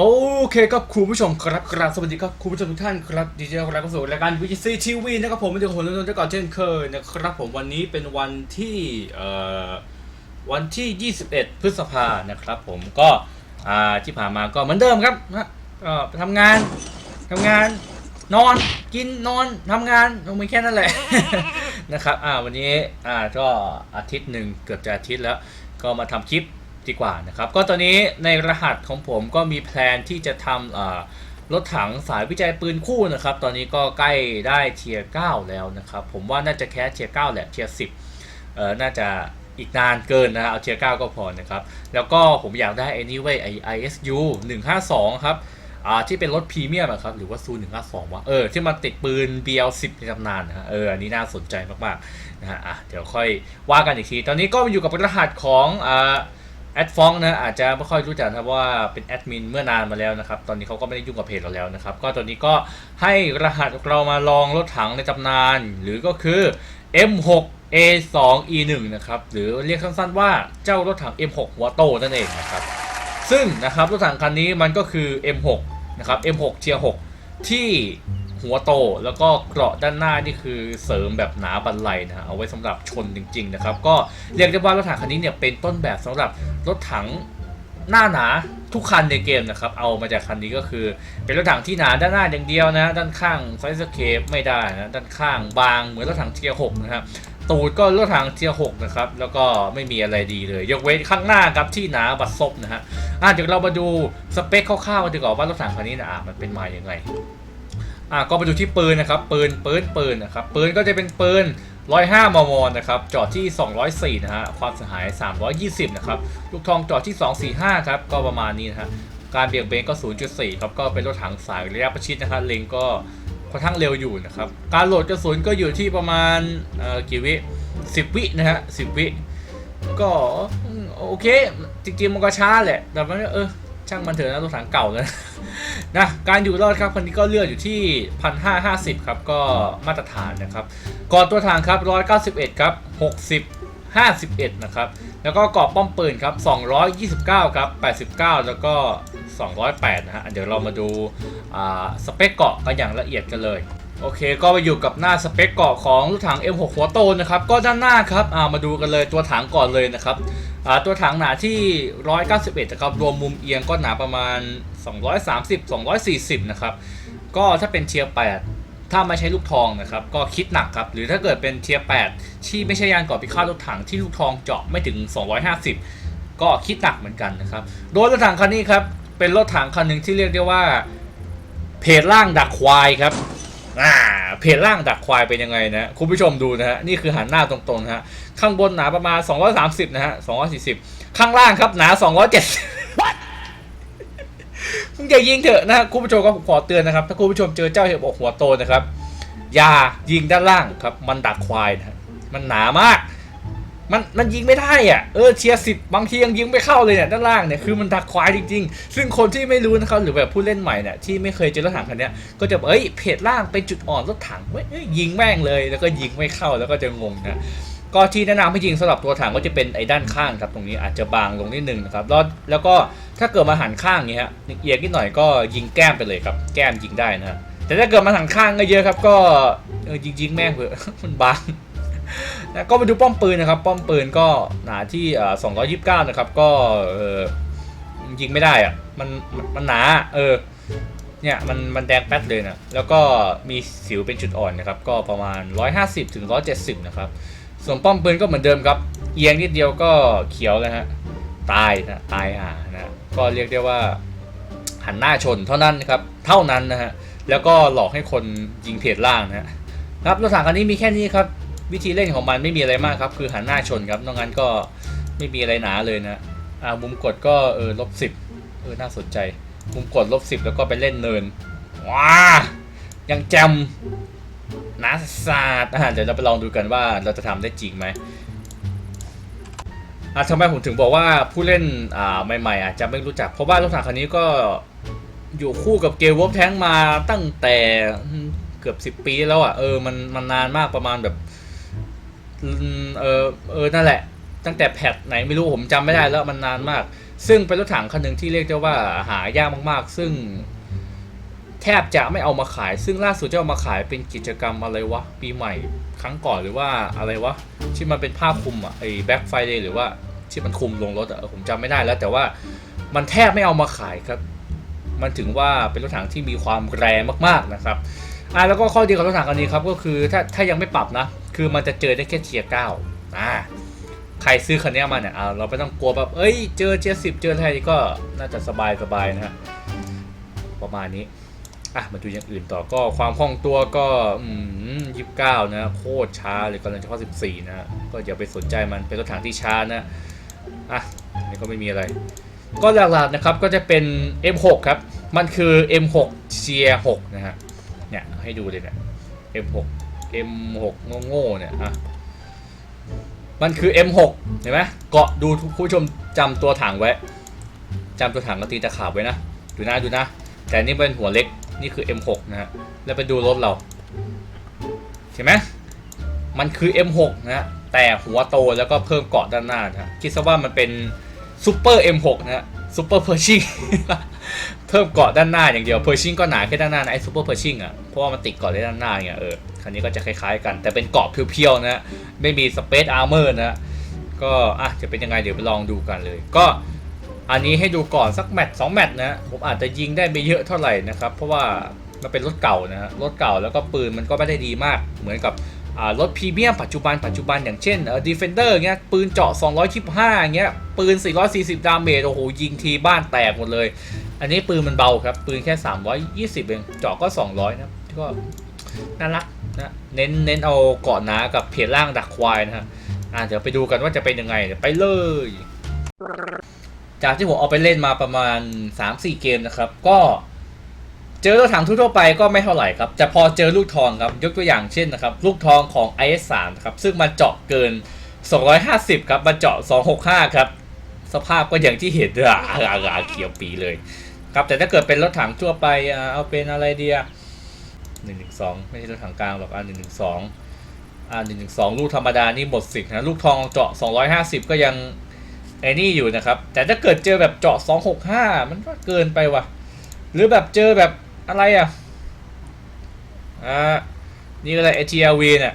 โอเคครับคุณผู้ชมครับกราบสวัสดีครับคุณผู้ชมทุกท่านครับดีเจครับเข้าสู่รายการวิจิซีทีวีนะครับผมเป็นตัวผมนนท์ก่อนเช่นเคยนะครับผมวันนี้เป็นวันที่เอ่อวันที่ 21 พฤษภานะครับผมก็อ่าที่ผ่านมาก็เหมือนเดิมครับนะก็ทำงานทำงานนอนกินนอนทำงานลงไปแค่นั้นแหละ นะครับอ่าวันนี้อ่าก็อาทิตย์หนึ่งเกือบจะอาทิตย์แล้ว ก็มาทำคลิป ดีกว่านะครับ ก็ตอนนี้ในรหัสของผมก็มีแพลนที่จะทำรถถังสายวิจัยปืนคู่นะครับ ตอนนี้ก็ใกล้ได้เทียร์9แล้วนะครับ ผมว่าน่าจะแค่เทียร์9แหละเทียร์10เออน่าจะอีกนานเกินนะเอาเทียร์9ก็พอนะครับ แล้วก็ผมอยากได้ anyway ISU 152 ครับอ่าที่เป็นรถพรีเมียมครับหรือว่าซู152วะเออที่มันติดปืน BL10 ในตำนานนะฮะเอออันนี้น่าสนใจมากๆนะฮะอะเดี๋ยวค่อยว่ากันอีกที ตอนนี้ก็อยู่กับรหัสของอ่า แอดฟองนะอาจจะไม่ค่อยรู้จักนะครับว่าเป็นแอดมินเมื่อนานมาแล้วนะครับ ตอนนี้เขาก็ไม่ได้ยุ่งกับเพจเราแล้วนะครับ ก็ตอนนี้ก็ให้รหัสเรามาลองรถถังในตำนาน หรือก็คือ M6 A2E1 นะครับ หรือเรียกสั้นๆว่าเจ้ารถถัง M6 หัวโตนั่นเองนะครับ ซึ่งนะครับรถถังคันนี้มันก็คือ M6 นะครับ M6 เทียร์6ที่ หัวโตแล้วก็เกราะด้านหน้านี่คือเสริมแบบหนาบันไลนะฮะเอาไว้สำหรับชนจริง ๆ นะครับ ก็เรียกได้ว่ารถถังคันนี้เนี่ยเป็นต้นแบบสำหรับรถถังหน้าหนาทุกคันในเกมนะครับ เอามาจากคันนี้ก็คือ เป็นรถถังที่หนาด้านหน้าอย่างเดียวนะ ด้านข้างไซส์สเคปไม่ได้นะ ด้านข้างบางเหมือนรถถังเทียร์6นะครับ ตูดก็รถถังเทียร์6นะครับ แล้วก็ไม่มีอะไรดีเลย ยกเว้นข้างหน้าครับที่หนาบัดซบนะฮะอะเดี๋ยวเรามาดูสเปคคร่าวๆกันดีกว่าว่ารถถังคันนี้นะอะมันเป็นมาอย่างไง อะก็มาดูที่ปืนนะครับปืนปืนปืนนะครับปืนก็จะเป็นปืน105 มม นะครับจอดที่ 204 นะฮะ ความเสียหาย 320 นะครับ ลูกทองจอดที่ 245 ครับ ก็ประมาณนี้นะฮะ การเบี่ยงเบนก็ 0.4 ครับ ก็เป็นรถถังสายระยะประชิดนะครับเลงก็ค่อนข้างเร็วอยู่นะครับ การโหลดกระสุนก็อยู่ที่ประมาณเอ่อกี่วิ 10 วินะฮะ 10 วิ ก็โอเค จริงๆมันก็ช้าแหละ แต่มันเออ ช่างมันเถอะนะรถถังเก่าแล้วนะการอยู่รอดครับคันนี้ก็เลือดอยู่ที่ 1,550 ครับ ก็มาตรฐานนะครับก่อนตัวถังครับ 191 ครับ 60 51 นะครับ แล้วก็กรอบป้อมปืนครับ 229 ครับ 89 แล้วก็ 208 นะฮะ เดี๋ยวเรามาดูอ่าสเปคเกาะกันอย่างละเอียดกันเลย โอเคก็มาอยู่กับหน้าสเปคเกาะของรถถัง M6 หัวโตนะครับ ก็ด้านหน้าครับามาดูกันเลยตัวถังก่อนเลยนะครับตัวถังหนาที่ 191นะครับรวมมุมเอียงก็หนาประมาณ 230 240 นะครับ ก็ถ้าเป็นเทียร์8ถ้าไม่ใช้ลูกทองนะครับ ก็คิดหนักครับ หรือถ้าเกิดเป็นเทียร์8ที่ไม่ใช่ยานก่อพิฆาตรถถังที่ลูกทองเจาะไม่ถึง 250 ก็คิดหนักเหมือนกันนะครับ โดยรถถังคันนี้ครับเป็นรถถังคันหนึ่งที่เรียกได้ว่า เพจล่างดักควายครับ อ่าเพจล่างดักควายเป็นยังไงนะคุณผู้ชมดูนะฮะนี่คือหันหน้าตรงๆนะฮะข้างบนหนาประมาณ 230 นะฮะ 240 ข้างล่างครับหนา 270มึงอย่ายิงเถอะนะฮะคุณผู้ชมก็ผมขอเตือนนะครับ ถ้าคุณผู้ชมเจอเจ้าเห็บอกหัวโตนะครับอย่ายิงด้านล่างครับ มันดักควายนะฮะมันหนามาก มันมันยิงไม่ได้อะเออเชียร์สิบบางทียังยิงไม่เข้าเลยเนี่ยด้านล่างเนี่ยคือมันดักควายจริง ๆ ซึ่งคนที่ไม่รู้นะครับหรือแบบผู้เล่นใหม่เนี่ยที่ไม่เคยเจอรถถังคันนี้ก็จะบอกเอ้ยเพจล่างเป็นจุดอ่อนรถถังเว้ยยิงแม่งเลยแล้วก็ยิงไม่เข้าแล้วก็จะงงนะก็ที่แนะนำให้ยิงสำหรับตัวถังก็จะเป็นไอ้ด้านข้างครับตรงนี้อาจจะบางลงนิดนึงนะครับแล้วแล้วก็ถ้าเกิดมาหันข้างเงี้ยเอียงนิดหน่อยก็ยิงแก้มไปเลยครับ แก้มยิงได้นะแต่ถ้าเกิดมาหันข้างก็เยอะครับ ก็เออยิงยิงแม่งเถอะมันบาง นะก็มาดูป้อมปืนนะครับ ป้อมปืนก็หนาที่เอ่อ229นะครับ ก็เออยิงไม่ได้อะมันมันหนา เออ เนี่ยมันมันแดงแป๊ดเลยนะ แล้วก็มีสิวเป็นจุดอ่อนนะครับ ก็ประมาณ 150ถึง170 นะครับ ส่วนป้อมปืนก็เหมือนเดิมครับ เอียงนิดเดียวก็เขียวแล้วฮะ ตายนะตายห่านะ ก็เรียกได้ว่าหันหน้าชนเท่านั้นครับ เท่านั้นนะฮะ แล้วก็หลอกให้คนยิงเพจล่างนะฮะครับรถถังคันนี้มีแค่นี้ครับ วิธีเล่นของมันไม่มีอะไรมากครับ คือหันหน้าชนครับนอกนั้นก็ไม่มีอะไรหนาเลยนะอ่ามุมกดก็เออลบสิบเออน่าสนใจ มุมกดลบสิบแล้วก็ไปเล่นเนินว้ายังจำนาศาสตร์อะเดี๋ยวเราไปลองดูกันว่าเราจะทำได้จริงไหมอะทำไมผมถึงบอกว่าผู้เล่นอ่าใหม่ๆอาจจะไม่รู้จัก เพราะว่ารถถังคันนี้ก็อยู่คู่กับเกมวอลแท้งมาตั้งแต่เกือบสิบ10 ปีแล้วอะเออมันมันนานมากประมาณแบบ เออเออนั่นแหละ ตั้งแต่แพทไหนไม่รู้ผมจำไม่ได้แล้วมันนานมาก ซึ่งเป็นรถถังคันหนึ่งที่เรียกได้ว่าหายากมากๆ ซึ่ง แทบจะไม่เอามาขาย ซึ่งล่าสุดจะเอามาขายเป็นกิจกรรมอะไรวะปีใหม่ ครั้งก่อนหรือว่าอะไรวะที่มันเป็นผ้าคลุมอะไอ้แบ็คไฟเดย์หรือว่าที่มันคลุมลงรถอะผมจำไม่ได้แล้ว แต่ว่ามันแทบไม่เอามาขายครับ มันถึงว่าเป็นรถถังที่มีความแรงมากๆนะครับ อ่าแล้วก็ข้อดีของรถถังคันนี้ครับก็คือถ้าถ้ายังไม่ปรับนะ คือมันจะเจอได้แค่เทียร์เก้าอ่าใครซื้อคันนี้มาเนี่ยอ่าเราไม่ต้องกลัวแบบเอ้ยเจอเจอสิบเจออะไรก็น่าจะสบายสบายนะฮะประมาณนี้อะมาดูอย่างอื่นต่อก็ความคล่องตัวก็ยี่สิบเก้านะโคตรช้าเลยกำลังเฉพาสิบสี่นะก็อย่าไปสนใจมันเป็นรถถังที่ช้านะอะอันนี่ก็ไม่มีอะไร ก็หลักๆนะครับก็จะเป็น M6 ครับ มันคือ M6 เชียร์6นะฮะ เนี่ย ให้ดูเลยเนี่ย M6 M6 โง่ๆเนี่ยอะมันคือ M6 เห็นไหมเกาะดูผู้ชมจำตัวถังไว้จำตัวถังกตีตะขาบไว้นะ ดูนะดูนะ แต่นี่เป็นหัวเล็กนี่คือ M6 นะฮะแล้วไปดูรถเราเห็นไหมมันคือ M6 นะฮะแต่หัวโตแล้วก็เพิ่มเกาะด้านหน้านะฮะคิดซะว่ามันเป็นซูเปอร์ M6 นะฮะซูเปอร์เพอร์ชิง เพิ่มเกาะด้านหน้าอย่างเดียวเพอร์ชิงก็หนาแค่ด้านหน้านะไอ้ซูเปอร์เพอร์ชิงอะเพราะว่ามันติดเกาะได้ด้านหน้าไงเออคันนี้ก็จะคล้ายๆกัน แต่เป็นเกาะเพียวๆนะฮะไม่มีสเปซอาร์เมอร์นะก็อะจะเป็นยังไงเดี๋ยวไปลองดูกันเลย ก็อันนี้ให้ดูก่อนสักแมตช์สองแมตช์นะผมอาจจะยิงได้ไม่เยอะเท่าไหร่นะครับเพราะว่ามันเป็นรถเก่านะฮะรถเก่าแล้วก็ปืนมันก็ไม่ได้ดีมากเหมือนกับ รถพรีเมียมปัจจุบันปัจจุบันอย่างเช่นเออดีเฟนเดอร์เงี้ยปืนเจาะ 225เงี้ยปืน 440 ดาเมจโอ้โหยิงทีบ้านแตกหมดเลย อันนี้ปืนมันเบาครับ ปืนแค่ 320 เองเจาะก็ 200 นะก็น่ารักนะเน้นเน้นเอาเกาะหนากับเพจล่างดักควายนะฮะอะเดี๋ยวไปดูกันว่าจะเป็นยังไงไปเลย จากที่ผมเอาไปเล่นมาประมาณ 3-4 เกมนะครับ ก็ เจอรถถังทั่วไปก็ไม่เท่าไหร่ครับ แต่พอเจอลูกทองครับ ยกตัวอย่างเช่นนะครับ ลูกทองของ IS3 ครับ ซึ่งมันเจาะเกิน 250 ครับมันเจาะ 265 ครับ สภาพก็อย่างที่เห็นอะอ่าเขียวปีเลย ครับ แต่ถ้าเกิดเป็นรถถังทั่วไปอะเอาเป็นอะไรเดีย112 ไม่ใช่รถถังกลางหรอกอะ112อ่าหนึ่งหนึ่งสองลูกธรรมดานี่หมดสิทธิ์นะ ลูกทองเจาะ 250 ก็ยังไอ้นี่อยู่นะครับ แต่ถ้าเกิดเจอแบบเจาะ 265 มันก็เกินไปว่ะ หรือแบบเจอแบบ อะไรอะอ่านี่อะไร ATRV เนี่ย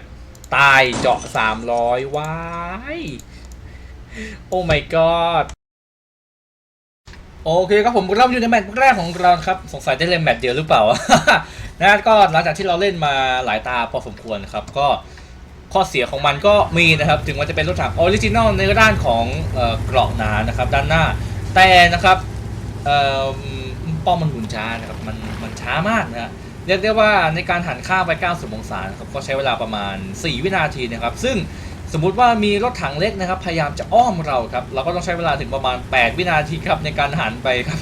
ตายเจาะ300ว้ายโอ้ my god โอเคครับผมเริ่มอยู่ในแมตช์แรกของเราครับ สงสัยได้เล่นแมตช์เดียวหรือเปล่า นะก็หลังจากที่เราเล่นมาหลายตาพอสมควรครับ ก็ข้อเสียของมันก็มีนะครับ ถึงมันจะเป็นรถถังออริจินอลในด้านของเออกราะหนานะครับ ด้านหน้า แต่นะครับเอ่อป้อมมันหมุนช้านะครับมัน ช้ามากนะฮะเรียกได้ว่าในการหันข้างไป 90 องศาครับก็ใช้เวลาประมาณ 4 วินาทีนะครับ ซึ่งสมมุติว่ามีรถถังเล็กนะครับ พยายามจะอ้อมเราครับเราก็ต้องใช้เวลาถึงประมาณ 8 วินาทีครับในการหันไปครับ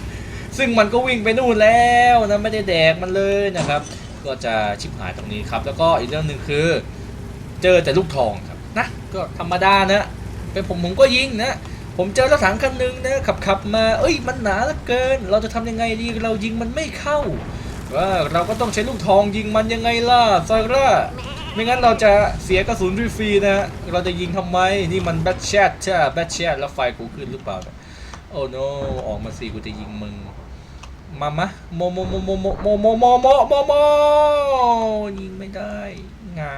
ซึ่งมันก็วิ่งไปนู่นแล้วนะไม่ได้แดกมันเลยนะครับ ก็จะชิบหายตรงนี้ครับ แล้วก็อีกเรื่องหนึ่งคือ เจอแต่ลูกทองครับนะก็ธรรมดานะ เป็นผมผมก็ยิงนะผมเจอรถถังคันหนึ่งนะขับขับมา เอ้ยมันหนาเหลือเกิน เราจะทำยังไงดีเรายิงมันไม่เข้า ว่าเราก็ต้องใช้ลูกทองยิงมันยังไงล่ะซอยร่าไม่งั้นเราจะเสียกระสุนฟรีๆนะเราจะยิงทำไมนี่มันแบทแชทใช่แบทแชทแล้วไฟกูขึ้นหรือเปล่าโอ้โนออกมาสิกูจะยิงมึงมามะโมโมโมโมโมโมโมโมโมโมโมยิงไม่ได้งา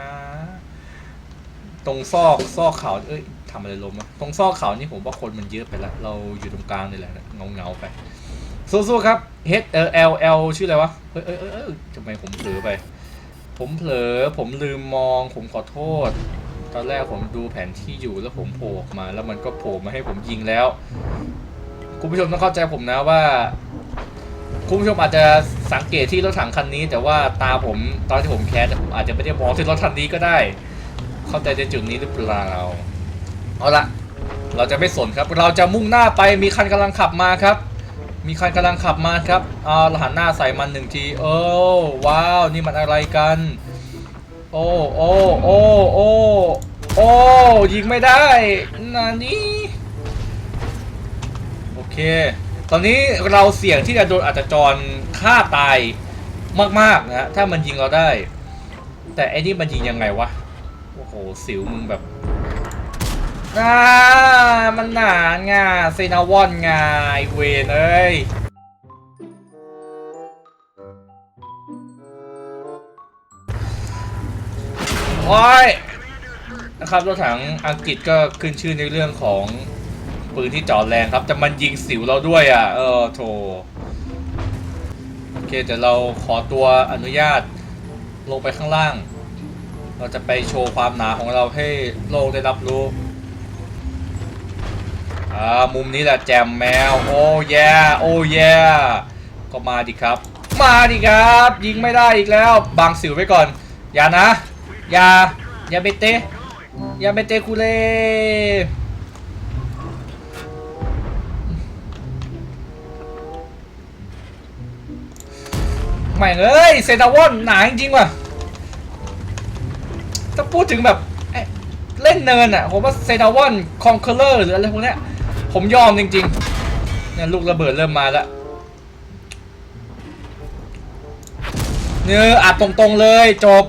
ตรงซอกซอกเขาเอ้ยทำอะไรลมอะตรงซอกเขานี่ผมว่าคนมันเยอะไปละเราอยู่ตรงกลางนี่แหละเงาเงาไป สู้ๆครับ H เออ L L ชื่ออะไรวะเอ้ยเอ้ยเอ้ยเอ้ยทำไมผมเผลอไป ผมเผลอ ผมลืมมอง ผมขอโทษ ตอนแรกผมดูแผนที่อยู่แล้วผมโผล่ออกมา แล้วมันก็โผล่มาให้ผมยิงแล้ว คุณผู้ชมต้องเข้าใจผมนะว่า คุณผู้ชมอาจจะสังเกตที่รถถังคันนี้ แต่ว่าตาผมตอนที่ผมแคสผมอาจจะไม่ได้มองที่รถคันนี้ก็ได้ เข้าใจในจุดนี้หรือเปล่า เอาละเราจะไม่สนครับ เราจะมุ่งหน้าไป มีคันกำลังขับมาครับ มีคันกำลังขับมาครับเอาเรหันหน้าใส่มันหนึ่งที โอ้ว้าว นี่มันอะไรกัน โอ้โอ้โอ้โอ้โอ้ยิงไม่ได้นานี่โอเค ตอนนี้เราเสี่ยงที่จะโดนอาจจะจรฆ่าตายมากๆนะฮะถ้ามันยิงเราได้ แต่ไอ้นี่มันยิงยังไงวะ โอ้โห สิวมึงแบบ อ่ามันหนาไงเซนาวอนไงไอเวนเอ้ยโอ้ยนะครับรถถังอังกฤษก็ขึ้นชื่อในเรื่องของปืนที่จอดแรงครับ แต่มันยิงสิวเราด้วยอะ เออโถโอเคเดี๋ยวเราขอตัวอนุญาตลงไปข้างล่าง เราจะไปโชว์ความหนาของเราให้โลกได้รับรู้ อ่ามุมนี้แหละแจมแมว โอ้แย่โอ้แย่ก็มาดิครับ มาดิครับ ยิงไม่ได้อีกแล้วบังสิวไว้ก่อน อย่านะ อย่า อย่าไปเตอย่าไปเตะกูเลยไม่งเอ้ยเซตาวอนหนาจริงว่ะถ้าพูดถึงแบบเเล่นเนินอะผมว่าเซตาวอนคอนเคเลอร์หรืออะไรพวกเนี้ย ผมยอมจริงๆเนี่ยลูกระเบิดเริ่มมาแล้วเนี่ยอัดตรงๆเลยจบ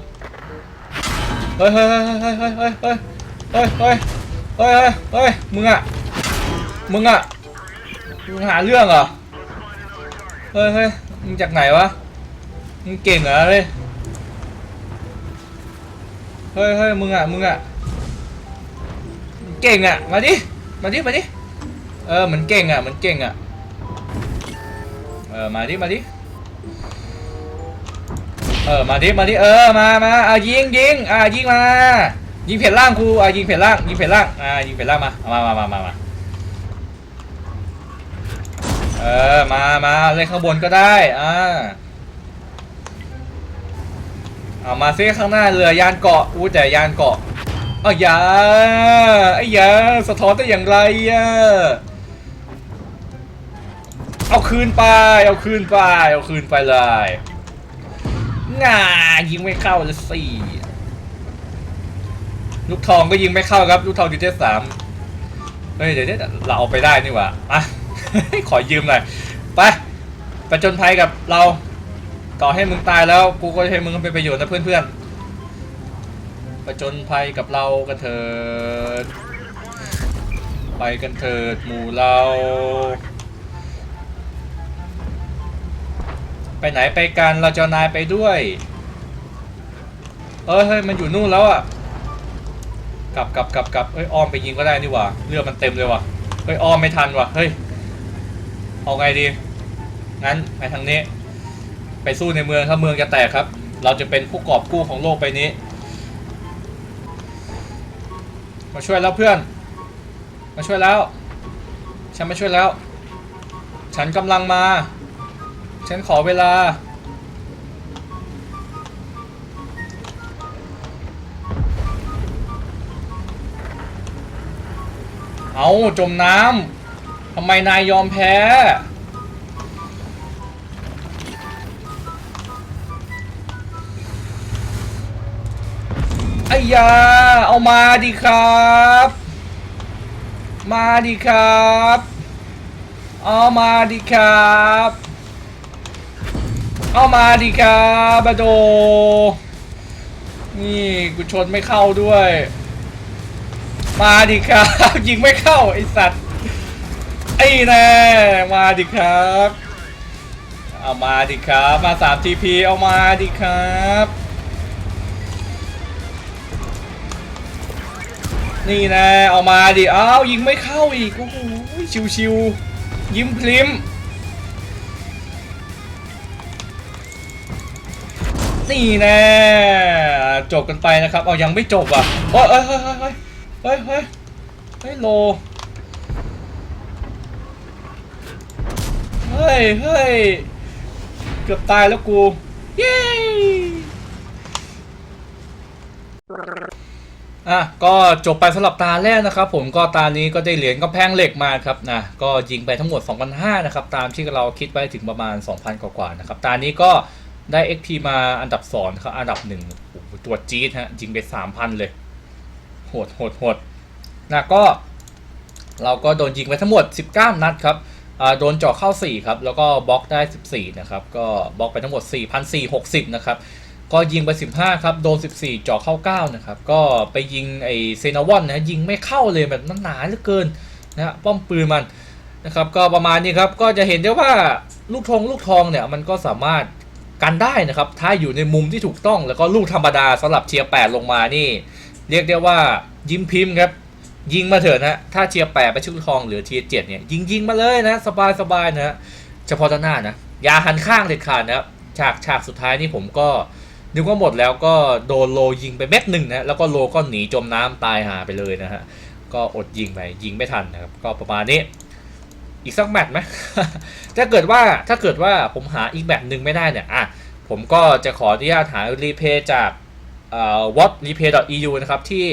เฮ้ยเฮ้ยเฮ้ยเฮ้ยเฮ้ยเฮ้ยเฮ้ยเฮ้ยเฮ้ยเฮ้ยเฮ้ยมึงอะมึงอะมึงหาเรื่องเหรอ เฮ้ยเฮ้ยมึงจากไหนวะ มึงเก่งเหรอเฮ้ยเฮ้ยเฮ้ยมึงอะมึงอะเก่งอะมาดิ มาดิ มาดิ เออเหมือนเก่งอะเหมือนเก่งอะเออมาดิมาดิเออมาดิมาดิเออมามาอะยิงยิงอะยิงมายิงเผ็ดล่างครูอะยิงเผ็ดล่างยิงเผ็ดล่างอะยิงเผ็ดล่างมาเอามามามามามาเออมามาเล่นข้างบนก็ได้อ่าเอามาซิข้างหน้าเรือยานเกาะอู้แต่ยานเกาะอ้อยาไอ้ยาสะท้อนได้อย่างไรอะ เอาคืนไป เอาคืนไป เอาคืนไปเลยง่ายิงไม่เข้าเลยสิลูกทองก็ยิงไม่เข้าครับ ลูกทองดีเจสามเฮ้ยเดี๋ยวเดี๋ยวเราเอาไปได้นี่หว่าอะขอยืมหน่อยไปไปจนภัยกับเรา ต่อให้มึงตายแล้วกูก็ให้มึงเป็นประโยชน์นะเพื่อนๆประจนภัยกับเรากันเถิดไปกันเถิดหมู่เรา ไปไหนไปกัน เราจะนายไปด้วยเอ้ยเฮ้ยมันอยู่นู่นแล้วอะกลับกลับกลับกลับเอ้ยอ้อมไปยิงก็ได้นี่หว่าเรือมันเต็มเลยว่ะเฮ้ยอ้อมไม่ทันว่ะเฮ้ยเอาไงดีงั้นไปทางนี้ ไปสู้ในเมืองครับเมืองจะแตกครับ เราจะเป็นผู้กอบกู้ของโลกไปนี้ มาช่วยแล้วเพื่อน มาช่วยแล้ว ฉันมาช่วยแล้ว ฉันกำลังมา ฉันขอเวลา เอาจมน้ำทำไมนายยอมแพ้ ไอ้ยา เอามาดิครับ มาดิครับ เอามาดิครับ เอามาดิครับาโด นี่กูชนไม่เข้าด้วย มาดิครับ ยิงไม่เข้าไอสัตว์ ไอ้แน่มาดิครับ เอามาดิครับ มาสามทีพีเอามาดิครับนี่แน่เอามาดิ อ้าว ยิงไม่เข้าอีก โอ้โหชิวๆยิ้มพลิม นี่แน่จบกันไปนะครับ เอายังไม่จบอะเฮ้ยเฮ้ยเฮ้ยเฮ้ยเฮ้ยเฮ้ยเฮ้ยโลเฮ้ยเฮ้ยเกือบตายแล้วกูเย้อะก็จบไปสำหรับตาแรกนะครับ ผมก็ตานี้ก็ได้เหรียญกำแพงเหล็กมาครับนะก็ยิงไปทั้งหมด 2,500นะครับตามที่เราคิดไว้ถึงประมาณ 2,000 กว่าๆนะครับตานี้ก็ ได้ XP มาอันดับ2ครับอันดับ1โอ้โหตัวจี๊ดฮะยิงไป3,000เลย โหดโหดโหดนะก็ เราก็โดนยิงไปทั้งหมด 19 นัดครับโดนเจาะเข้า 4 ครับ แล้วก็บล็อกได้ 14 นะครับ ก็บล็อกไปทั้งหมด 4,460 นะครับ ก็ยิงไป 15 ครับ โดน 14 เจาะเข้า 9 นะครับ ก็ไปยิงไอเซนาวอนนะยิงไม่เข้าเลยแบบหนาเหลือเกินนะป้อมปืนมันนะครับ ก็ประมาณนี้ครับ ก็จะเห็นได้ว่าลูกทองลูกทองเนี่ยมันก็สามารถ กันได้นะครับ ถ้าอยู่ในมุมที่ถูกต้องแล้วก็ลูกธรรมดาสำหรับเทียร์8ลงมานี่ เรียกได้ว่ายิ้มพิมพ์ครับ ยิงมาเถอะนะ ถ้าเทียร์8ไปชุดทองหรือเทียร์7เนี่ยยิงยิงมาเลยนะ สบายสบายนะฮะเฉพาะด้านหน้านะอย่าหันข้างเด็ดขาดนะครับฉากฉากสุดท้ายนี่ผมก็นึกว่าหมดแล้วก็โดนโลยิงไปเม็ดหนึ่งนะแล้วก็โลก็หนีจมน้ำตายหาไปเลยนะฮะก็อดยิงไปยิงไม่ทันนะครับก็ประมาณนี้ อีกสักแมตช์ไหมถ้าเกิดว่าถ้าเกิดว่าผมหาอีกแบบหนึ่งไม่ได้เนี่ยอะผมก็จะขออนุญาตหารีเพย์จากเอ่อ whatreplay.eu นะครับที่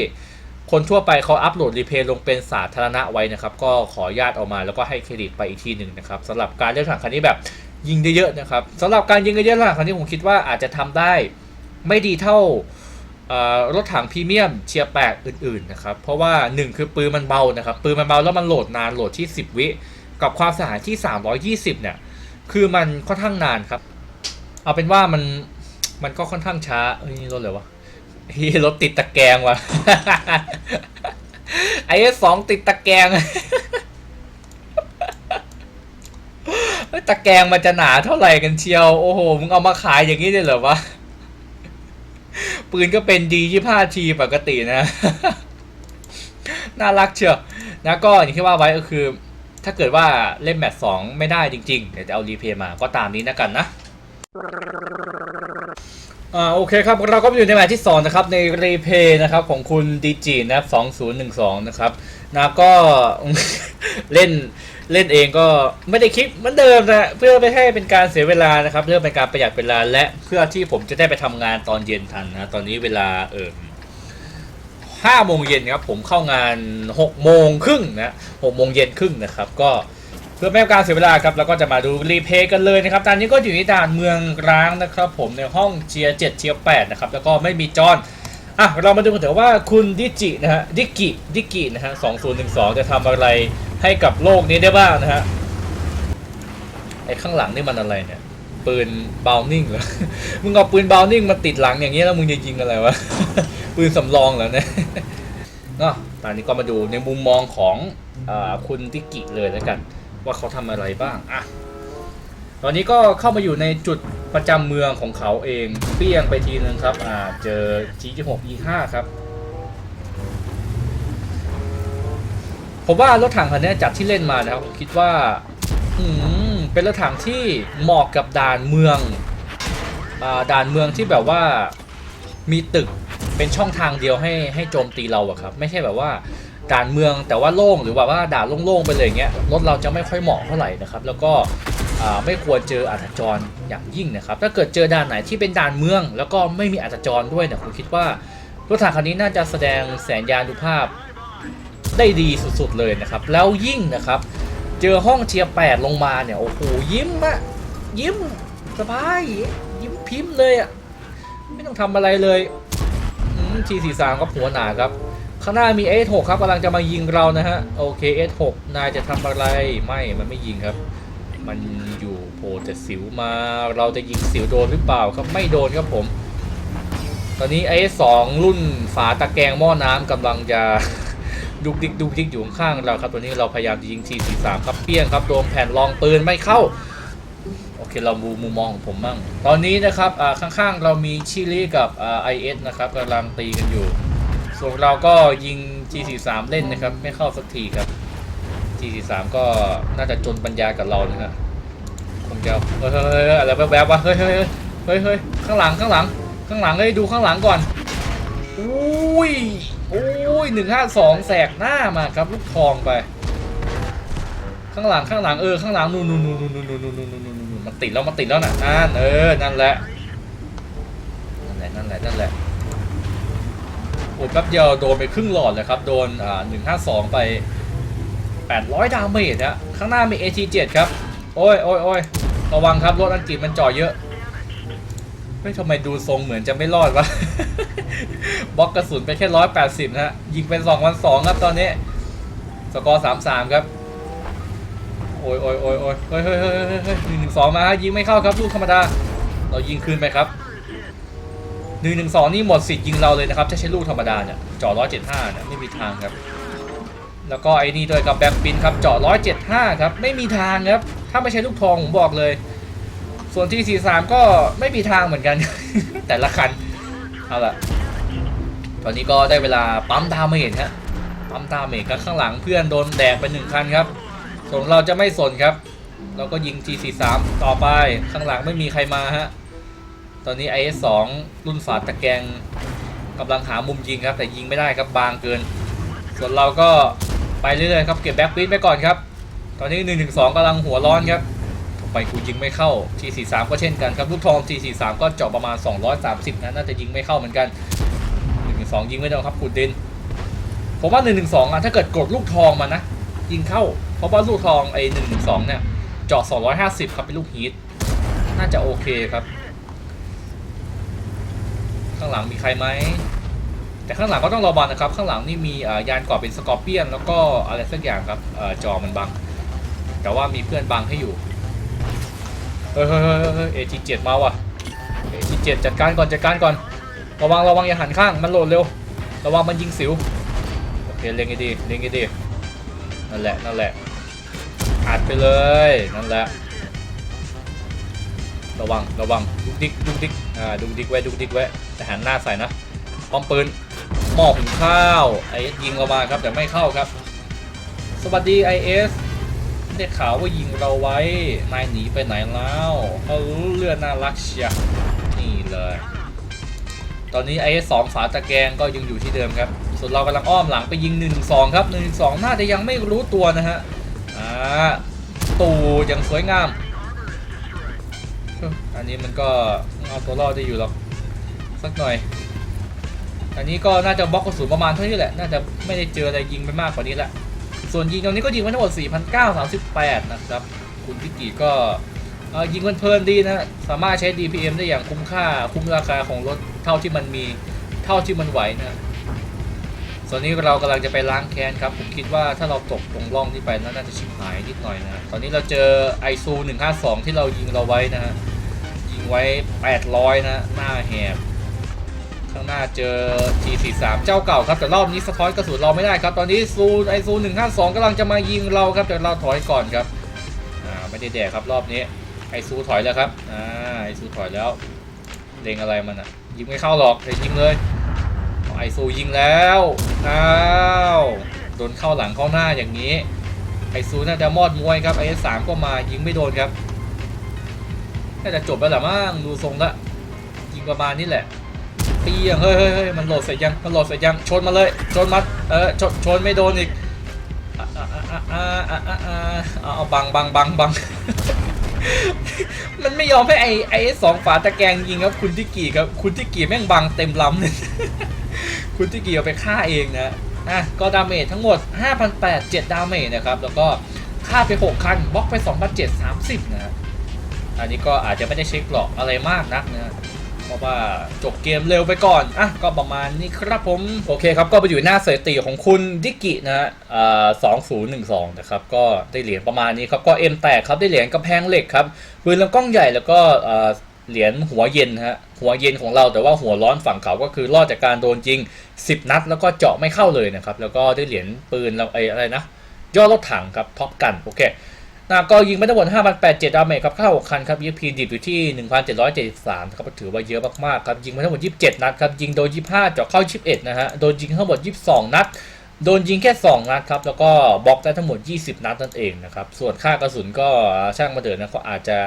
คนทั่วไปเขาอัปโหลดรีเพย์ลงเป็นสาธารณะไว้นะครับ ก็ขออนุญาตเอามาแล้วก็ให้เครดิตไปอีกทีหนึ่งนะครับสำหรับการเล่นถังคันนี้แบบยิงเยอะนะครับสำหรับการยิงเยอะๆถังคันนี้ผมคิดว่าอาจจะทำได้ไม่ดีเท่ารถถังพรีเมียมเชียร์แปดอื่นๆนะครับเพราะว่าหนึ่งคือปืนมันเบานะครับปืนมันเบาแล้วมันโหลดนานโหลดที่ 10 วิ กับความเสียหายที่ 320 เนี่ย คือมันค่อนข้างนานครับ เอาเป็นว่ามันมันก็ค่อนข้างช้าเอ้ยรถเลยวะเฮียรถติดตะแกรงวะไอ้สองติดตะแกรงตะแกรงมันจะหนาเท่าไหร่กันเชียว โอ้โห มึงเอามาขายอย่างนี้เลยเหรอวะ ปืนก็เป็นดียี่ห้าทีปกตินะ น่ารักเชียว นะก็อย่างที่ว่าไว้ก็คือ ถ้าเกิดว่าเล่นแมตช์สองไม่ได้จริงๆ เดี๋ยวจะเอารีเพย์มาก็ตามนี้นะกันนะอ่าโอเคครับ เราก็อยู่ในแมตช์ที่ 2 นะครับ ในรีเพย์นะครับของคุณดีจีนะครับ2012นะครับนะก็เล่นเล่นเองก็ไม่ได้คิดเหมือนเดิมนะเพื่อไม่ให้เป็นการเสียเวลานะครับเพื่อเป็นการประหยัดเวลาและเพื่อที่ผมจะได้ไปทำงานตอนเย็นทันนะตอนนี้เวลาเออ ห้าโมงเย็นครับผมเข้างานหกโมงครึ่งนะหกโมงเย็นครึ่งนะครับก็เพื่อไม่ให้การเสียเวลาครับเราก็จะมาดูรีเพย์กันเลยนะครับตอนนี้ก็อยู่ในด่านเมืองร้างนะครับผมในห้องเชียร์เจ็ดเชียร์แปดนะครับแล้วก็ไม่มีจอนอะเรามาดูกันเถอะว่าคุณดิจินะฮะดิกิดิกินะฮะสองศูนย์หนึ่งสองจะทำอะไรให้กับโลกนี้ได้บ้างนะฮะไอ้ข้างหลังนี่มันอะไรเนี่ยปืนบาวนิ่งเหรอ มึงเอาปืนบาวนิ่งมาติดหลังอย่างนี้ยแล้วมึงจะยิงอะไรวะ ปืนสำรองเหรอเนี่ยเนาะตอนนี้ก็มาดูในมุมมองของอคุณดิกิเลยแล้วกัน ว่าเขาทำอะไรบ้างอะตอนนี้ก็เข้ามาอยู่ในจุดประจำเมืองของเขาเองเปี้ยงไปทีนึงครับอ่าเจอ G6 E5 ครับผมว่ารถถังคันนี้จากที่เล่นมานะครับผมคิดว่าอืมเป็นรถถังที่เหมาะกับด่านเมืองอ่าด่านเมืองที่แบบว่ามีตึก เป็นช่องทางเดียวให้ให้โจมตีเราอะครับไม่ใช่แบบว่าด่านเมืองแต่ว่าโล่งหรือแบบว่าด่านโล่งๆไปเลยอย่างเงี้ยรถเราจะไม่ค่อยเหมาะเท่าไหร่นะครับแล้วก็ไม่ควรเจออาถรรพ์จรอย่างยิ่งนะครับ ถ้าเกิดเจอด่านไหนที่เป็นด่านเมือง แล้วก็ไม่มีอาถรรพ์จรด้วยเนี่ยผมคิดว่ารถถังคันนี้น่าจะแสดงแสนยานุภาพได้ดีสุดๆเลยนะครับ แล้วยิ่งนะครับ เจอห้องเทียร์แปดลงมาเนี่ยโอ้โหยิ้มอะยิ้มสบายยิ้มพิมพ์เลยอะไม่ต้องทำอะไรเลย ทีสี่สามก็หัวหนาครับ ข้างหน้ามี S6 ครับกำลังจะมายิงเรานะฮะ โอเค S6 นายจะทำอะไร ไม่ มันไม่ยิงครับ มันอยู่โผล่แต่สิวมา เราจะยิงสิวโดนหรือเปล่าครับ ไม่โดนครับผม ตอนนี้ S2 รุ่นฝาตะแกรงหม้อน้ำกำลังจะดุกดิกดุกดิกอยู่ข้างเราครับ ตัวนี้เราพยายามจะยิง T43 ครับ เปี้ยงครับ โดนแผ่นรองปืนไม่เข้า เคเราดูมุมมองของผมบ้าง ตอนนี้นะครับข้างๆเรามีชิลีกับไอ่า IS นะครับกำลังตีกันอยู่ ส่วนเราก็ยิง G43 เล่นนะครับ ไม่เข้าสักทีครับ G43 ก็น่าจะจนปัญญากับเรานะฮะคงจะเฮ้ยเฮ้ยเฮ้ยเฮ้ยอะไรแวบๆวะเฮ้ยเฮ้ยเฮ้ยเฮ้ยข้างหลังข้างหลัง ข้างหลังเฮ้ยดูข้างหลังก่อนอุ้ยอุ้ยหนึ่งห้าสองแสกหน้ามาครับลูกทองไป ข้างหลังข้างหลังเออข้างหลังนู่นนู่นนู่นนู่นนู่นนู่นนู่นนู่นนู่นมันติดแล้วมันติดแล้วน่ะนั่นเออนั่นแหละนั่นแหละนั่นแหละนั่นแหละโอ้แป๊บเดียวโดนไปครึ่งหลอดเลยครับโดนอ่าหนึ่งห้าสองไปแปดร้อยดาเมจนะข้างหน้ามี AT7 ครับโอ้ยโอ้ยโอ้ยระวังครับรถอังกฤษมันจ่อเยอะเฮ้ยทำไมดูทรงเหมือนจะไม่รอดวะบล็อกกระสุนไปแค่ร้อยแปดสิบนะฮะยิงเป็นสองวันสองครับตอนนี้สกอร์สามสามครับ โอ้ยโอ้ยโอ้ยโอ้ยเฮ้ยเฮ้ยเฮ้ยเฮ้ยหนึ่งหนึ่งสองมายิงไม่เข้าครับลูกธรรมดา เรายิงคืนไปครับหนึ่งหนึ่งสองนี่หมดสิทธิ์ยิงเราเลยนะครับถ้าใช้ลูกธรรมดาเนี่ยเจาะร้อยเจ็ดห้าเนี่ยไม่มีทางครับ แล้วก็ไอ้นี่ด้วยกับแบ็คปินครับเจาะร้อยเจ็ดห้าครับไม่มีทางครับถ้าไม่ใช้ลูกทองผมบอกเลย ส่วนที่สี่สามก็ไม่มีทางเหมือนกัน แต่ละคันเอาละตอนนี้ก็ได้เวลาปั๊มดาเมจฮะปั๊มดาเมจครับข้างหลังเพื่อนโดนแดกไปหนึ่งคันครับ ส่วนเราจะไม่สนครับ เราก็ยิง G43 ต่อไปข้างหลังไม่มีใครมาฮะ ตอนนี้ IS2 รุ่นฝาตะแกงกำลังหามุมยิงครับ แต่ยิงไม่ได้ครับบางเกิน ส่วนเราก็ไปเรื่อยๆครับ เก็บแบ็คปีดไปก่อนครับ ตอนนี้112กำลังหัวร้อนครับไมกูยิงไม่เข้า T43 ก็เช่นกันครับลูกทอง T43 ก็เจาะประมาณ 230นะน่าจะยิงไม่เข้าเหมือนกัน112ยิงไม่โดนครับขุดดินผมว่า112อะถ้าเกิดกดลูกทองมานะ ยิงเข้า เพราะว่าลูกทองไอ้112เนี่ยเจาะ250ครับเป็นลูกฮีทน่าจะโอเคครับ ข้างหลังมีใครไหมแต่ข้างหลังก็ต้องระวังนะครับ ข้างหลังนี่มียานก่อเป็นสกอร์เปียน แล้วก็อะไรสักอย่างครับอจอมันบัง แต่ว่ามีเพื่อนบังให้อยู่เฮ้ยเฮ้ยเฮ้ยเฮ้ยเอทีเจ็ดมาว่ะเอทีเจ็ดจัดการก่อนจัดการก่อน ระวังระวังอย่าหันข้างมันโหลดเร็ว ระวังมันยิงสิว โอเคเล็งให้ดีเล็งให้ดี นั่นแหละนั่นแหละอัดไปเลยนั่นแหละระวังระวังดุกดิกดุกดิกอ่าดุกดิกไว้ดุกดิกไว้แต่หันหน้าใส่นะป้อมปืนหมอหุงข้าวไอเอสยิงเรามาครับแต่ไม่เข้าครับ สวัสดีไอเอสได้ข่าวว่ายิงเราไว้นายหนีไปไหนแล้วเขาเลือดน่ารักเชียนี่เลย ตอนนี้ไอเอสสองฝาตะแกรงก็ยังอยู่ที่เดิมครับ ส่วนเรากำลังอ้อมหลังไปยิง1นึครับ1นึน่าจะยังไม่รู้ตัวนะฮะอ่าตูยังสวยงาม อันนี้มันก็เอาตัวรอดได้อยู่หรอกสักหน่อย อันนี้ก็น่าจะบล็อกกระสุนประมาณเท่านี้แหละ น่าจะไม่ได้เจออะไรยิงไปมากกว่านี้ละ ส่วนยิงตรงนี้ก็ยิงไปทั้งหมด 4,938 นะครับ คุณพิกิก็เอ่อยิงเพลินๆดีนะ สามารถใช้ DPM ได้อย่างคุ้มค่า คุ้มราคาของรถเท่าที่มันมี เท่าที่มันไหวนะ ส่วนนี้เรากำลังจะไปล้างแค้นครับ ผมคิดว่าถ้าเราตกตรงร่องที่ไปแล้วน่าจะชิบหายนิดหน่อยนะ ตอนนี้เราเจอไอซู152 ที่เรายิงเราไว้นะฮะ ยิงไว้ 800 นะ หน้าแหบ ข้างหน้าเจอ T43 เจ้าเก่าครับ แต่รอบนี้สะท้อนกระสุนเราไม่ได้ครับ ตอนนี้ซูไอซู152กำลังจะมายิงเราครับ แต่เราถอยก่อนครับ อ่า ไม่ได้แดกครับรอบนี้ ไอซูถอยแล้วครับ อ่า ไอซูถอยแล้ว เล็งอะไรมันอะยิงไม่เข้าหรอกแต่ยิงเลย ไอซูยิงแล้วอ้าวโดนเข้าหลังเข้าหน้าอย่างนี้ ไอซูน่าจะมอดมวยครับไอสามก็มายิงไม่โดนครับ น่าจะจบแล้วมั้งดูทรงละยิงประมาณนี้แหละเปียงเฮ้ยเฮ้ยเฮ้ยมันโหลดเสร็จยังมันโหลดเสร็จยังชนมาเลย ชนมัดเออชนชนไม่โดนอีกเอาเอาบังบังบังบังมันไม่ยอมให้ไอไอสองฝาตะแกรงยิงครับคุณที่กี่ครับคุณที่กี่แม่งบังเต็มลำเลย คุณที่กี่เอาไปฆ่าเองนะอะก็ดาเมจทั้งหมด 5,800 7ดาเมจนะครับ แล้วก็ฆ่าไป 6 คันบล็อกไป 2,730นะฮะอันนี้ก็อาจจะไม่ได้เช็คหรอกอะไรมากนักนะเพราะว่าจบเกมเร็วไปก่อน อะ ก็ประมาณนี้ครับผม โอเคครับ ก็ไปอยู่หน้าสถิติของคุณดิกินะฮะอ่าสองศูนย์หนึ่งสองนะครับ ก็ได้เหรียญประมาณนี้ครับ ก็เอ็มแตกครับ ได้เหรียญกระแพงเหล็กครับปืนลำกล้องใหญ่แล้วก็อ่า เหรียญหัวเย็นฮะหัวเย็นของเราแต่ว่าหัวร้อนฝั่งเขาก็คือรอดจากการโดนยิง 10 นัด แล้วก็เจาะไม่เข้าเลยนะครับแล้วก็ได้เหรียญปืนแล้วไอ้อะไรนะย่อรถถังครับท็อปกันโอเคนะก็ยิงไปทั้งหมด5,807ดาเมจครับเข้าคันครับ EXP ดิบอยู่ที่ 1,773ครับถือว่าเยอะมากๆครับยิงไปทั้งหมด 27 นัดครับยิงโดน 25 เจาะเข้า 21 นะฮะโดนยิงทั้งหมด 22 นัด โดนยิงแค่ 2 นัดครับแล้วก็บล็อกได้ทั้งหมด 20 นัดนั่นเองนะครับส่วนค่ากระสุนก็ช่างมาเดินนะก็อาจจะ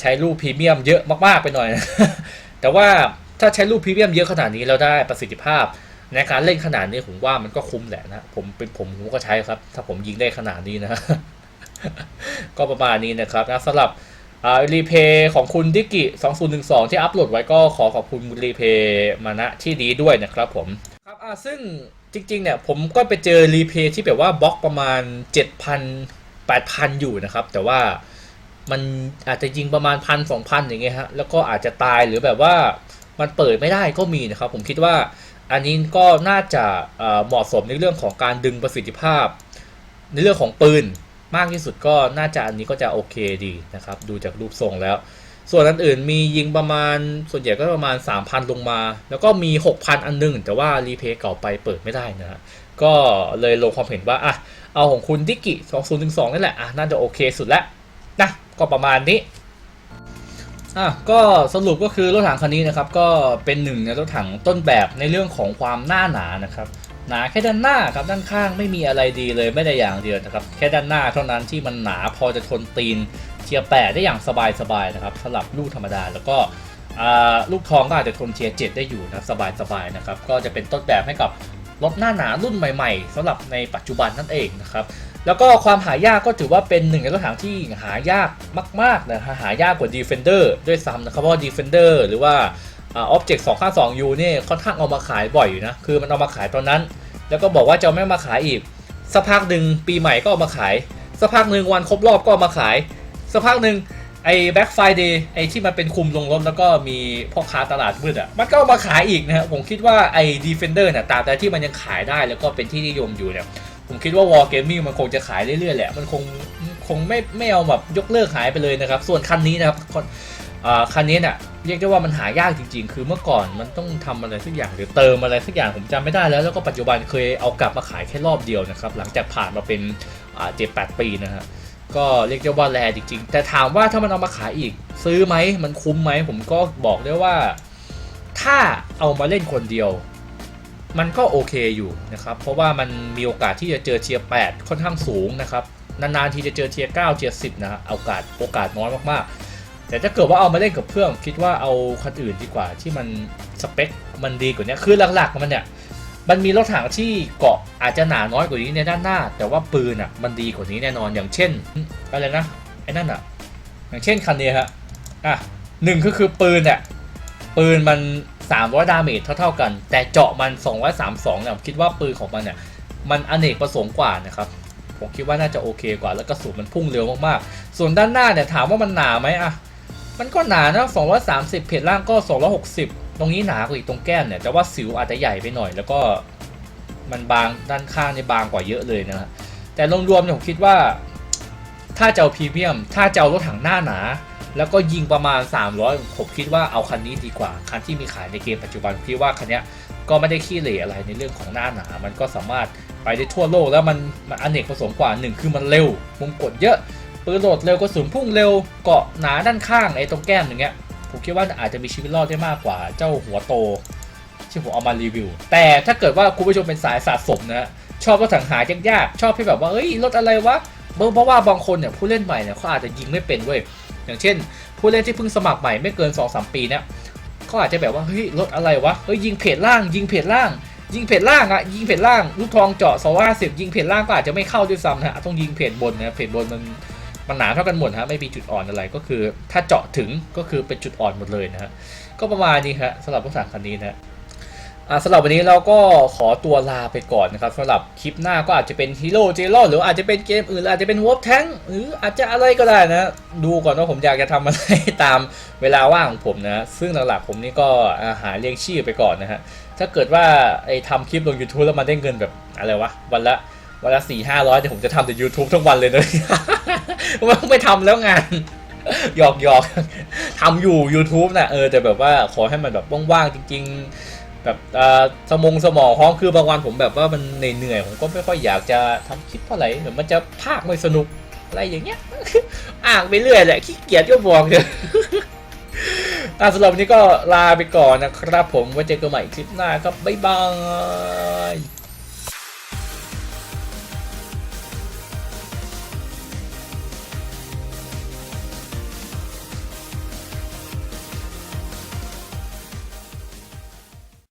ใช้ลูกพรีเมียมเยอะมากๆไปหน่อย แต่ว่าถ้าใช้ลูกพรีเมียมเยอะขนาดนี้แล้วได้ประสิทธิภาพ ในการเล่นขนาดนี้ผมว่ามันก็คุ้มแหละนะผมเป็นผมผมก็ใช้ครับ ถ้าผมยิงได้ขนาดนี้นะก็ประมาณนี้นะครับนะสำหรับรีเพย์ของคุณดิกิ 2012 ที่อัปโหลดไว้ก็ขอขอบคุณรีเพย์มาณที่นี้ด้วยนะครับผมครับซึ่งจริงๆเนี่ยผมก็ไปเจอรีเพย์ที่แบบว่าบล็อกประมาณ 7,000 8,000 อยู่นะครับ แต่ว่า มันอาจจะยิงประมาณพันสองพันอย่างเงี้ยฮะแล้วก็อาจจะตายหรือแบบว่ามันเปิดไม่ได้ก็มีนะครับ ผมคิดว่าอันนี้ก็น่าจะเหมาะสมในเรื่องของการดึงประสิทธิภาพ ในเรื่องของปืนมากที่สุดก็น่าจะอันนี้ก็จะโอเคดีนะครับ ดูจากรูปทรงแล้ว ส่วนอันอื่นมียิงประมาณส่วนใหญ่ก็ประมาณ 3,000 ลงมา แล้วก็มี 6,000 อันหนึง แต่ว่ารีเพย์เก่าไปเปิดไม่ได้นะก็เลยลงความเห็นว่าอะเอาของคุณดิกิ 2012นี่นแหละอะน่าจะโอเคสุดแล้ว นะก็ประมาณนี้อะก็สรุปก็คือรถถังคันนี้นะครับ ก็เป็นหนึ่งในรถถังต้นแบบในเรื่องของความหน้าหนานะครับหนาแค่ด้านหน้าครับด้านข้างไม่มีอะไรดีเลยไม่ได้อย่างเดียวนะครับแค่ด้านหน้าเท่านั้นที่มันหนาพอจะทนตีนเทียร์แปดได้อย่างสบายๆนะครับสำหรับลูกธรรมดาแล้วก็ลูกทองก็อาจจะทนเทียร์เจ็ดได้อยู่นะสบายๆนะครับก็จะเป็นต้นแบบให้กับรถหน้าหนารุ่นใหม่ ๆสำหรับในปัจจุบันนั่นเองนะครับ แล้วก็ความหายากก็ถือว่าเป็นหนึ่งในรถถังที่หายากมากๆนะฮะหายากกว่า Defender ด้วยซ้ำนะครับเพราะ Defender หรือว่าอ่า Object 252 U เนี่ยค่อนข้างเอามาขายบ่อยอยู่นะ คือมันเอามาขายตอนนั้น แล้วก็บอกว่าจะไม่มาขายอีกสักพักหนึ่งปีใหม่ก็เอามาขายสักพักหนึ่งวันครบรอบก็เอามาขายสักพักหนึ่งไอ้ Black Friday ไอ้ที่มันเป็นคุมลงรถแล้วก็มีพ่อค้าตลาดมืดอะมันก็เอามาขายอีกนะฮะผมคิดว่าไอ้ Defender เนี่ยตราบใดที่มันยังขายได้แล้วก็เป็นที่นิยมอยู่เนี่ย ผมคิดว่า War Gaming มันคงจะขายเรื่อยๆแหละ มันคงคงไม่ไม่เอาแบบยกเลิกหายไปเลยนะครับ ส่วนคันนี้นะครับคนอ่าคันนี้เนี่ยเรียกได้ว่ามันหายากจริง ๆ คือเมื่อก่อนมันต้องทำอะไรสักอย่างหรือเติมอะไรสักอย่างผมจำไม่ได้แล้ว แล้วก็ปัจจุบันเคยเอากลับมาขายแค่รอบเดียวนะครับ หลังจากผ่านมาเป็นเจ็ดแปดปีนะฮะก็เรียกได้ว่าแรจริง ๆ แต่ถามว่าถ้ามันเอามาขายอีก ซื้อไหมมันคุ้มไหมผมก็บอกได้ว่า ถ้าเอามาเล่นคนเดียว มันก็โอเคอยู่นะครับ เพราะว่ามันมีโอกาสที่จะเจอเทียร์8ค่อนข้างสูงนะครับ นานๆทีจะเจอเทียร์9เทียร์10นะโอกาสโอกาสน้อยมากๆ แต่ถ้าเกิดว่าเอามาเล่นกับเพื่อนคิดว่าเอาคันอื่นดีกว่าที่มันสเปคมันดีกว่านี้คือหลักๆมันเนี่ยมันมีรถถังที่เกาะอาจจะหนาน้อยกว่านี้ในด้านหน้า แต่ว่าปืนอะมันดีกว่านี้แน่นอนอย่างเช่นอะไรนะไอ้นั่นอะ อย่างเช่นคันนี้ฮะอะหนึ่งก็คือปืนเนี่ยปืนมัน 300 ดาเมจเท่าๆกัน แต่เจาะมัน 232เนี่ยผมคิดว่าปืนของมันเนี่ยมันอเนกประสงค์กว่านะครับผมคิดว่าน่าจะโอเคกว่าแล้วกระสุนมันพุ่งเร็วมากๆ ส่วนด้านหน้าเนี่ยถามว่ามันหนาไหมอะมันก็หนานะ230 เพจล่างก็ 260 ตรงนี้หนากว่าอีกตรงแก้มเนี่ยแต่ว่าสิวอาจจะใหญ่ไปหน่อย แล้วก็มันบางด้านข้างเนี่ยบางกว่าเยอะเลยนะฮะแต่รวมๆเนี่ยผมคิดว่า ถ้าจะเอาพรีเมียม ถ้าจะเอารถถังหน้าหนา แล้วก็ยิงประมาณ 300 ผมคิดว่าเอาคันนี้ดีกว่า คันที่มีขายในเกมปัจจุบันพี่ว่าคันนี้ก็ไม่ได้ขี้เหร่อะไรในเรื่องของหน้าหนา มันก็สามารถไปได้ทั่วโลกแล้วมันมันอเนกประสงค์กว่าหนึ่งคือมันเร็ว มุมกดเยอะปืนโหลดเร็วกระสุนพุ่งเร็วเกาะหนาด้านข้างไอ้ตรงแก้มอย่างเงี้ยผมคิดว่าอาจจะมีชีวิตรอดได้มากกว่าเจ้าหัวโต ที่ผมเอามารีวิว แต่ถ้าเกิดว่าคุณผู้ชมเป็นสายสะสมนะฮะชอบรถถังหายากๆชอบที่แบบว่าเอ้ยรถอะไรวะเพราะว่าบางคนเนี่ยผู้เล่นใหม่เนี่ยเขาอาจจะยิงไม่เป็นเว้ย อย่างเช่น ผู้เล่นที่เพิ่งสมัครใหม่ไม่เกิน 2-3 ปีเนี่ยเขาอาจจะแบบว่าเฮ้ยรถอะไรวะเฮ้ยยิงเพจล่าง ยิงเพจล่าง ยิงเพจล่างอะยิงเพจล่างลูกทองเจาะ250ยิงเพจล่างก็อาจจะไม่เข้าด้วยซ้ำนะฮะต้องยิงเพจบนนะเพจบนมันมันหนาเท่ากันหมดฮะไม่มีจุดอ่อนอะไรก็คือ ถ้าเจาะถึงก็คือเป็นจุดอ่อนหมดเลยนะฮะก็ประมาณนี้ครับสำหรับรถถังคันนี้นะฮะ สำหรับวันนี้เราก็ขอตัวลาไปก่อนนะครับสำหรับคลิปหน้าก็อาจจะเป็นฮีโร่เจโร่หรืออาจจะเป็นเกมอื่นหรืออาจจะเป็นวอ p แทงหรืออาจจะอะไรก็ได้นะ ดูก่อนว่าผมอยากจะทำอะไรตามเวลาว่างของผมนะ ซึ่งหลักๆผมนี่ก็หาเลี้ยงชีพไปก่อนนะฮะถ้าเกิดว่าไอ้ทำคลิปลง YouTube แล้วมันได้เงินแบบอะไรวะวันละวันละสี่ห้าร้อยเดี๋ยวผมจะทำแต่ YouTube ทั้งวันเลยนะว่าไม่ทำแล้วงานหยอกหยอกทำอยู่ YouTube นะเออแต่แบบว่าขอให้มันแบบว่างๆจริง ๆ แบบอ่อสมองสมองห้องคือบางวันผมแบบว่ามันเหนื่อยๆผมก็ไม่ค่อยอยากจะทำคลิปเท่าไหร่เหมือนมันจะภาคไม่สนุกอะไรอย่างเงี้ยอ่างไปเรื่อยแหละขี้เกียจก็บอกเลยอะสำหรับวันนี้ก็ลาไปก่อนนะครับ ผมไว้เจอกันใหม่คลิปหน้าครับบ๊ายบาย